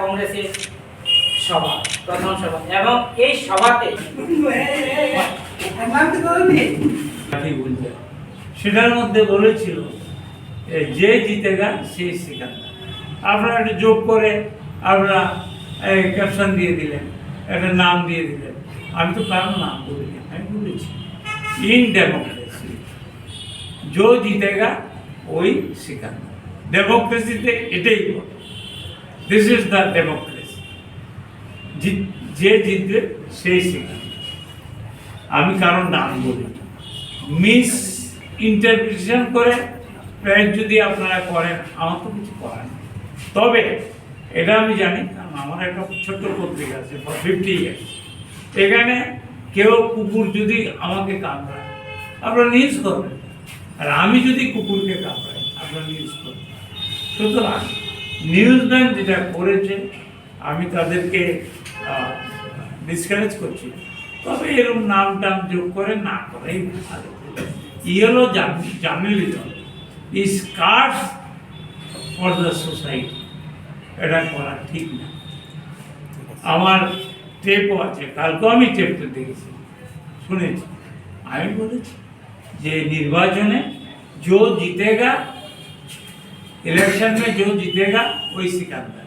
কংগ্রেসের সভা সভা এবং এই সেটার মধ্যে বলেছিল যে জিতে জিতেগা সেই সিকান্দা আপনারা একটা যোগ করে আপনারা ক্যাপশন দিয়ে দিলেন, একটা নাম দিয়ে দিলেন। আমি তো কারণ নাম বলিনি, আমি বলেছি ইন ডেমোক্রেসি जो जीतेगा ওই सिकंदर ডেমোক্রেসিতে এটাই বলে। দিস ইজ দ্য ডেমোক্রেসি যে জিতবে, সেই শিকার। আমি কারোর নাম বলি মিস ইন্টারপ্রিটেশন করে প্রেস যদি আপনারা করেন, আমার তো কিছু করেন তবে, এটা আমি জানি, কারণ আমার একটা ছোট্ট পত্রিকা আছে ফর ফিফটি ইয়ার্স এখানে কেউ কুকুর যদি আমাকে কামড়ায়, আপনারা নিউজ করবেন। আর আমি যদি কুকুরকে কামড়াই আপনার নিউজ করি সুতরাং নিউজ যেটা করেছে, আমি তাদেরকে ডিসকারেজ করছি। তবে এরকম নাম টাম যোগ করে, না করেই ভালো। Yellow journalism is curse for the society এটা করা ঠিক না। আমার টেপও আছে, কালকেও আমি টেপটা দেখেছি। শুনেছি। আমি বলেছি যে নির্বাচনে जो जीतेगा इलेक्शन में जो जीतेगा वही सिकंदर